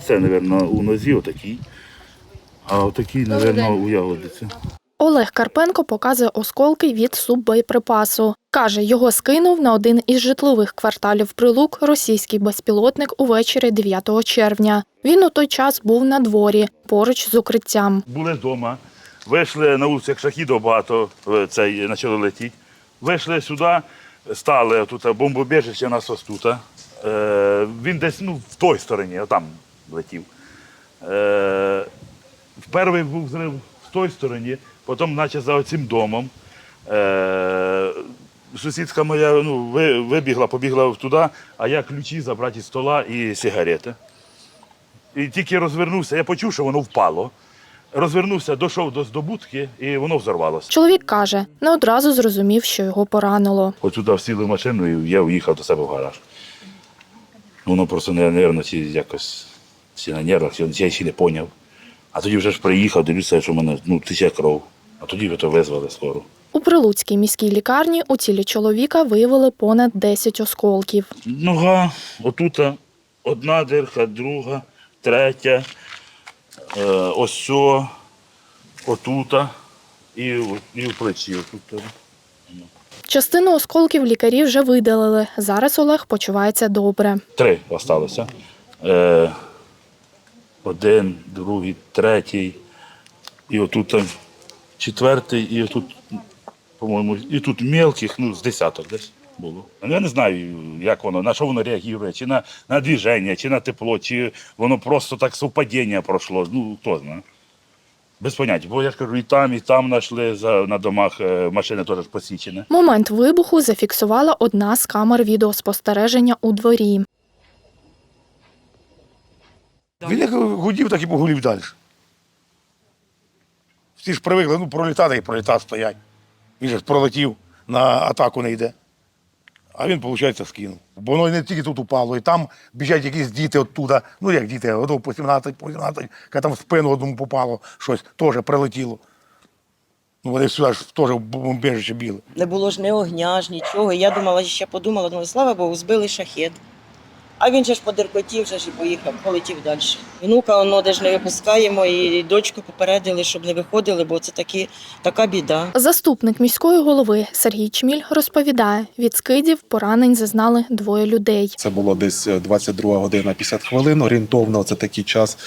Оце, мабуть, у нозі отакий, а отакий, мабуть, у ягодиці. Олег Карпенко показує осколки від суббоєприпасу. Каже, його скинув на один із житлових кварталів Прилук російський безпілотник увечері 9 червня. Він у той час був на дворі, поруч з укриттям. Були вдома, вийшли на вулицю, як шахідів багато е, цей, почали летіти. Вийшли сюди, стали тут бомбоубіжище у нас ось тут. Е, він десь ну, в той стороні, там летів. Е, перший був зрив в той стороні, потім наче за оцим домом. Е, сусідка моя ну, ви- вибігла, побігла туди, а я ключі забрати із стола і сигарети. І тільки розвернувся, я почув, що воно впало. Розвернувся, дійшов до здобутки і воно взорвалося. Чоловік каже, не одразу зрозумів, що його поранило. Отсюди сіли в машину і я уїхав до себе в гараж. Воно просто чи якось чи на нервах, я ще не поняв. А тоді вже ж приїхав, дивлюся, що в мене ну, тече кров. А тоді вже то визвали скоро. У Прилуцькій міській лікарні у тілі чоловіка виявили понад 10 осколків. Нога, отута одна дирка, друга, третя, е, ось отута і, в- і в плечі. Отут. Частину осколків лікарі вже видалили. Зараз Олег почувається добре. Три залишилося. Е, один, другий, третій. І отут там четвертий, і отут, по-моєму, і тут мелких, ну, з десяток десь було. Ну, Я не знаю, як воно, на що воно реагує, чи на, на движення, чи на тепло, чи воно просто так совпадіння пройшло. Ну, хто знає. Без поняття. Бо я ж кажу, і там, і там знайшли на домах е, машини теж посічені. Момент вибуху зафіксувала одна з камер відеоспостереження у дворі. Він як гудів, так і погулів далі. Всі ж привикли, ну, пролітати і пролітати стоять. Він же ж пролетів, на атаку не йде. А він, виходить, скинув. Бо воно не тільки тут упало, і там біжать якісь діти оттуда. Ну як діти, годов по 17, по 17, яка там в спину одному попало щось, теж прилетіло. Ну, вони сюди ж теж в бомбежище біли. Не було ж ні огня, ж нічого. Я думала, ще подумала, думаю, слава Богу, збили шахет. А він же ж подеркотів вже ж і поїхав, полетів далі. Внука воно де ж не випускаємо, і дочку попередили, щоб не виходили, бо це такі, така біда. Заступник міської голови Сергій Чміль розповідає, від скидів поранень зазнали двоє людей. Це було десь е, 22 година 50 хвилин. Орієнтовно це такий час.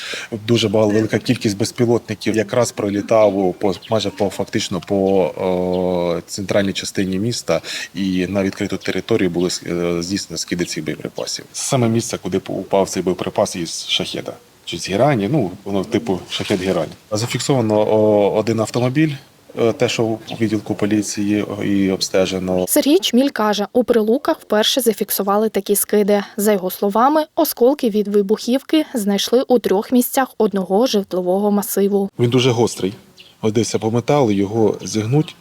Дуже багато велика кількість безпілотників якраз пролітав по майже по фактично по о, центральній частині міста, і на відкриту територію були е, здійснені скиди цих боєприпасів. Саме місце, куди упав цей боєприпас із шахеда. Чи з Герані, ну воно типу шахет Герані. Зафіксовано один автомобіль, е, те, що у відділку поліції і обстежено. Сергій Чміль каже, у прилуках вперше зафіксували такі скиди. За його словами, осколки від вибухівки знайшли у трьох місцях одного житлового масиву. Він дуже гострий. Одеться по металу, його зігнуть.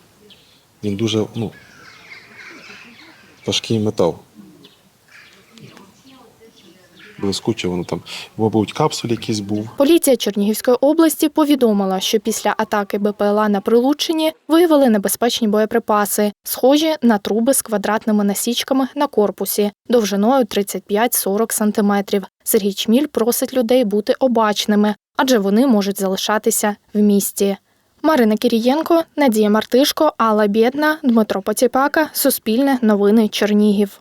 Він дуже ну, важкий метал. Блискуче воно там. Мабуть, капсуль якийсь був. Поліція Чернігівської області повідомила, що після атаки БПЛА на Прилуччині виявили небезпечні боєприпаси, схожі на труби з квадратними насічками на корпусі, довжиною 35-40 см. Сергій Чміль просить людей бути обачними, адже вони можуть залишатися в місті. Марина Кірієнко, Надія Мартишко, Алла Бєдна, Дмитро Поціпака, Суспільне новини Чернігів.